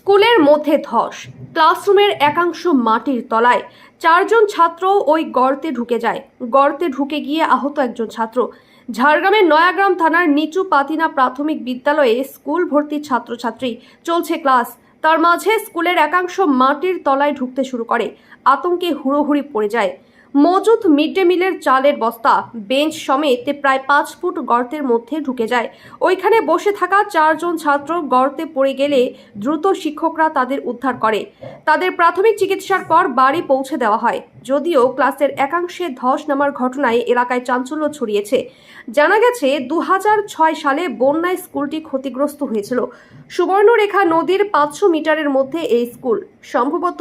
স্কুলের মধ্যে ধস। ক্লাসরুমের একাংশ মাটির তলায়। চারজন ছাত্র ওই গর্তে ঢুকে যায়। গর্তে ঢুকে গিয়ে আহত একজন ছাত্র। ঝাড়গ্রামের নয়াগ্রাম থানার নিচু পাতিনা প্রাথমিক বিদ্যালয়ে স্কুল ভর্তি ছাত্রছাত্রী চলছে ক্লাস। তার মাঝে স্কুলের একাংশ মাটির তলায় ঢুকতে শুরু করে। আতঙ্কে হুড়োহুড়ি পড়ে যায়। মজুদ মিড ডে মিলের চালের বস্তা, বেঞ্চ সমেত প্রায় পাঁচ ফুট গর্তের মধ্যে ঢুকে যায়। ওইখানে বসে থাকা চারজন ছাত্র গর্তে পড়ে গেলে দ্রুত শিক্ষকরা তাদের উদ্ধার করে। তাদের প্রাথমিক চিকিৎসার পর বাড়ি পৌঁছে দেওয়া হয়। যদিও ক্লাসের একাংশে ধস নামার ঘটনায় এলাকায় চাঞ্চল্য ছড়িয়েছে। জানা গেছে, দুহাজার ছয় সালে বন্যায় স্কুলটি ক্ষতিগ্রস্ত হয়েছিল। সুবর্ণরেখা নদীর পাঁচশো মিটারের মধ্যে এই স্কুল। সম্ভবত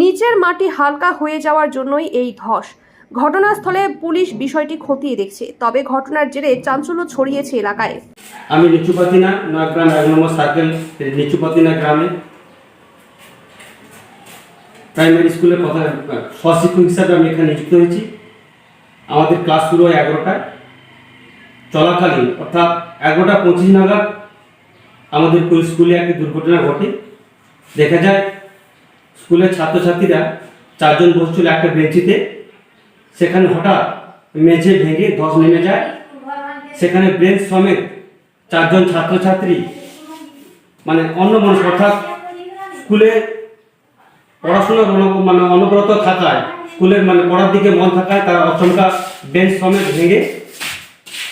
নিচের মাটি হালকা হয়ে যাওয়ার জন্যই এই ধস। ঘটনাস্থলে পুলিশ বিষয়টি খতিয়ে দেখছে, তবে ঘটনার জেরে চাঞ্চল্য ছড়িয়েছে এলাকায়। আমি নিচুপাতিনা নয়াগ্রাম এক নম্বর সার্কেল নিচুপাতিনা গ্রামে। প্রাইমারি স্কুলের কথা সহশিক্ষক হিসাবে আমি এখানে নিযুক্ত হয়েছি। আমাদের ক্লাস শুরু হয় এগারোটায়। চলাকালীন, অর্থাৎ এগারোটা পঁচিশ নাগাদ আমাদের স্কুলে একটি দুর্ঘটনা ঘটে। দেখা যায়, স্কুলের ছাত্রছাত্রীরা চারজন বসছিল একটা বেঞ্চিতে। সেখানে হঠাৎ মেঝে ভেঙে ধস নেমে যায়। সেখানে ব্রেঞ্চ সমেত চারজন ছাত্রছাত্রী মানে অন্য মানুষ অর্থাৎ স্কুলে পড়াশোনার মানে অনবরত থাকায়, স্কুলের মানে পড়ার দিকে মন থাকায় তারা আচমকা বেঞ্চ সমেত ভেঙে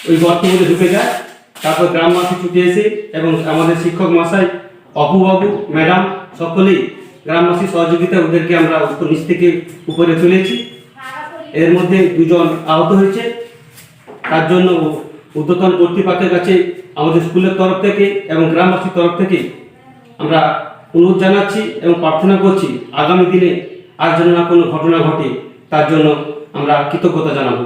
ওই মধ্যে ঢুকে যায়। তারপর গ্রামবাসী ছুটে এসে এবং আমাদের শিক্ষক মশাই অপুবাবু, ম্যাডাম সকলেই গ্রামবাসী সহযোগিতা ওদেরকে আমরা নিচ থেকে উপরে তুলেছি। এর মধ্যে দুজন আহত হয়েছে। তার জন্য উদ্যতন কর্তৃপক্ষের কাছে আমাদের স্কুলের তরফ থেকে এবং গ্রামবাসীর তরফ থেকে আমরা অনুরোধ জানাচ্ছি এবং প্রার্থনা করছি আগামী দিনে আর যেন না কোনো ঘটনা ঘটে, তার জন্য আমরা কৃতজ্ঞতা জানাব।